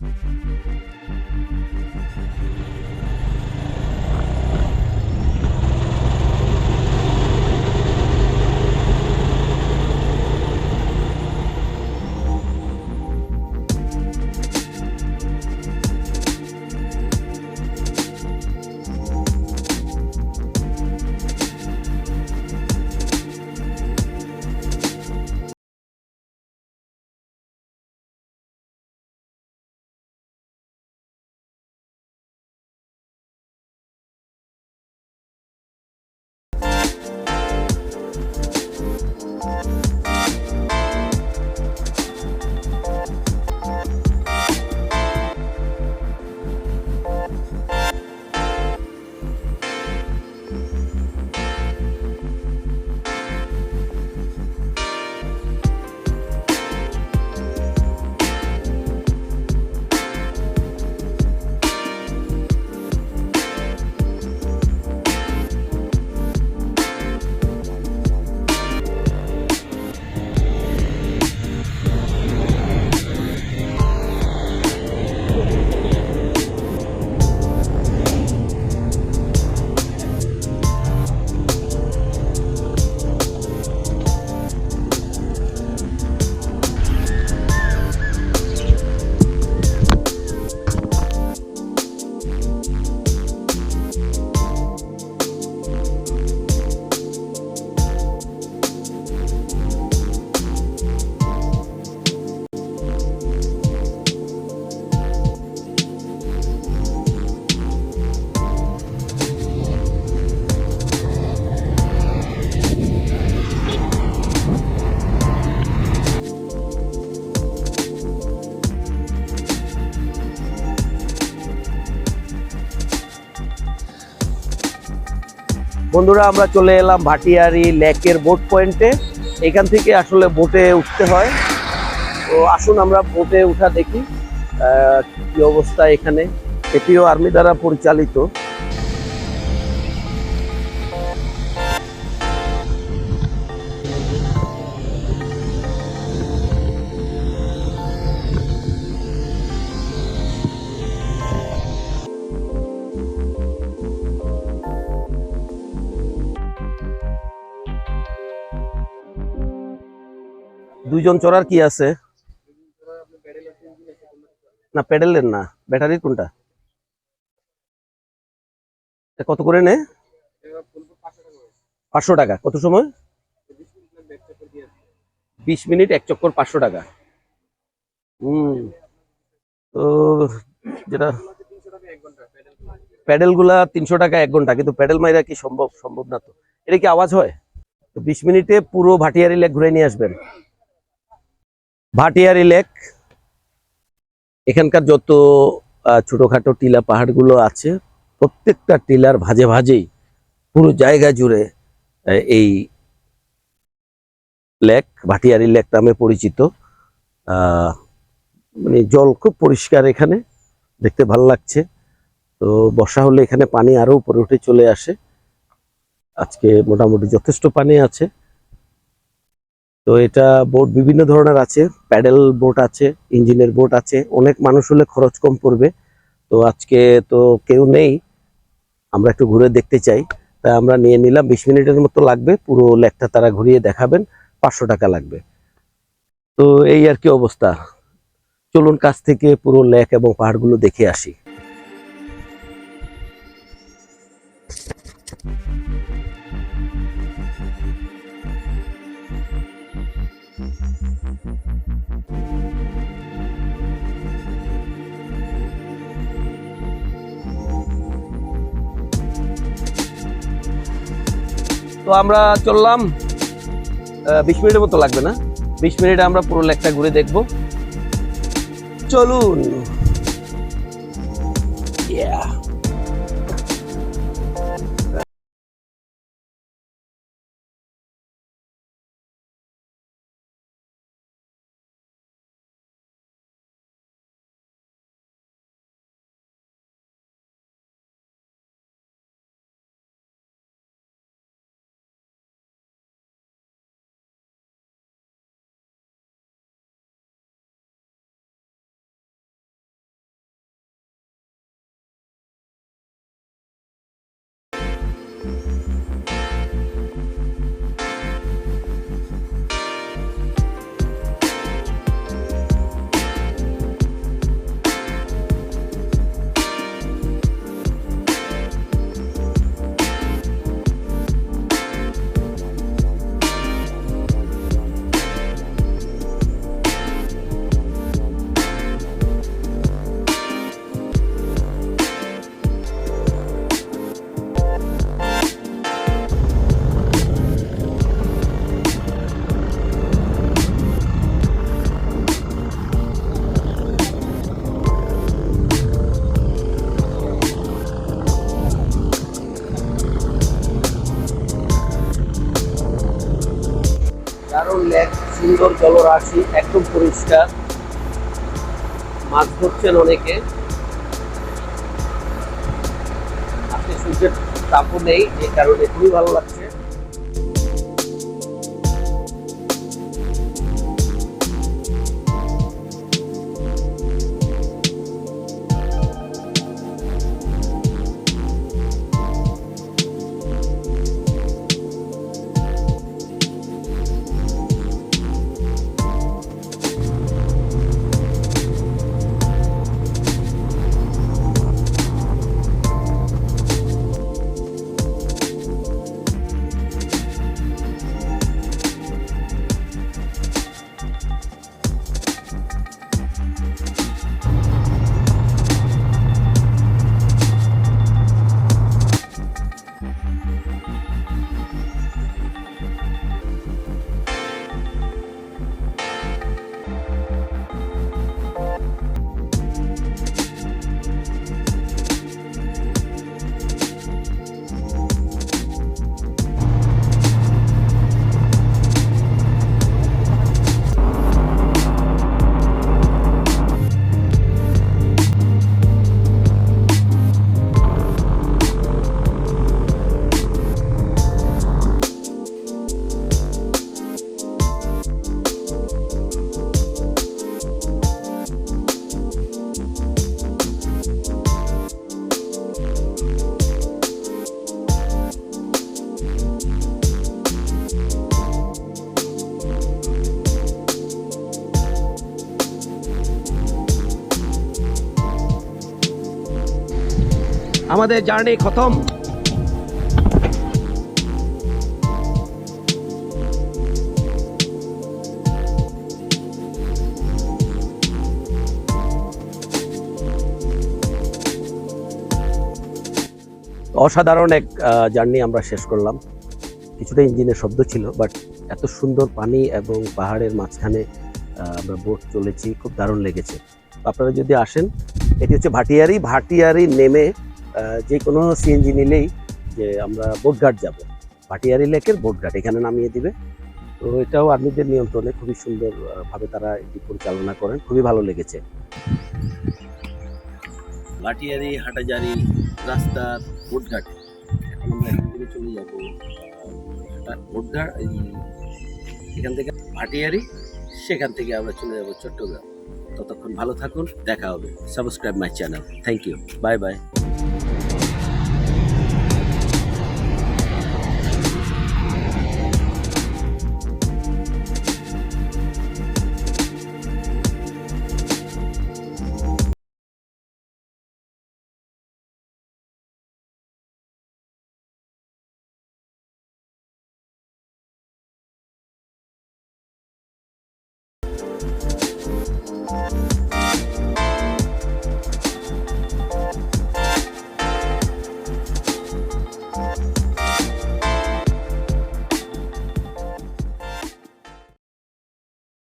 Thank you. বন্ধুরা, আমরা চলে এলাম ভাটিয়ারি লেকের বোট পয়েন্টে এখান থেকে আসলে বোটে উঠতে হয়। তো আসুন আমরা বোটে উঠা দেখি কি অবস্থা এখানে। এটিও আর্মি দ্বারা পরিচালিত। দুইজন চড়ার কি আছে? না, প্যাডেলের না। ব্যাটারির কোনটা? কত করে নে? পাঁচশো টাকা। কত সময়? বিশ মিনিট, এক চক্কর পাঁচশো টাকা। হুম। তো যেটা প্যাডেলগুলা তিনশো টাকা, এক ঘণ্টা। কিন্তু প্যাডেল মাইরা কি সম্ভব? সম্ভব না তো। এটা কি আওয়াজ হয়? তো বিশ মিনিটে পুরো ভাটিয়ারি লেক ঘুরে নিয়ে আসবেন। ভাটিয়ারি লেক। এখানকার যত ছোটোখাটো টিলা পাহাড়গুলো আছে, প্রত্যেকটা টিলার ভাজে ভাজেই পুরো জায়গা জুড়ে এই লেক, ভাটিয়ারি লেক নামে পরিচিত। মানে জল খুব পরিষ্কার এখানে, দেখতে ভালো লাগছে। তো বর্ষা হলে এখানে পানি আরও উপরে উঠে চলে আসে। আজকে মোটামুটি যথেষ্ট পানি আছে। তো এটা বোট বিভিন্ন ধরনের আছে প্যাডেল বোট আছে ইঞ্জিনের বোট আছে, অনেক মানুষ হলে খরচ কম পড়বে। তো আজকে তো কেউ নেই, আমরা একটু ঘুরে দেখতে চাই। তাই আমরা নিয়ে নিলাম, বিশ মিনিটের মতো লাগবে, পুরো লেকটা তারা ঘুরিয়ে দেখাবেন, পাঁচশো টাকা লাগবে। তো এই আর কি অবস্থা। চলুন কাছ থেকে পুরো লেক এবং পাহাড়গুলো দেখে আসি। তো আমরা চললাম বিশ মিনিটের মতো লাগবে না। বিশ মিনিটে আমরা পুরো লেকটা ঘুরে দেখব। চলুন। Yeah. সুন্দর জলরাশি, একদম পরিষ্কার। মাছ ধরছেন অনেকে। আপনি সূর্যের তাপও নেই যে কারণে খুবই ভালো লাগছে। আমাদের জার্নি খতম। অসাধারণ এক জার্নি আমরা শেষ করলাম। কিছুটা ইঞ্জিনের শব্দ ছিল, বাট এত সুন্দর পানি এবং পাহাড়ের মাঝখানে আমরা বোট চলেছি, খুব দারুণ লেগেছে। আপনারা যদি আসেন, এটি হচ্ছে ভাটিয়ারি। ভাটিয়ারি নেমে যে কোনো সিএনজি নিলেই যে আমরা বোটঘাট যাব। ভাটিয়ারি লেকের বোটঘাট এখানে নামিয়ে দিবে। তো এটাও আর্মিদের নিয়ন্ত্রণে খুবই সুন্দরভাবে তারা এটি পরিচালনা করেন। খুবই ভালো লেগেছে। ভাটিয়ারি হাটাজারি রাস্তা বোটঘাট এখন আমরা এখান থেকে চলে যাব। বোটঘাট এখান থেকে ভাটিয়ারি সেখান থেকে আমরা চলে যাব চট্টগ্রাম। ততক্ষণ ভালো থাকুন, দেখা হবে। Subscribe my channel thank you bye bye Bye.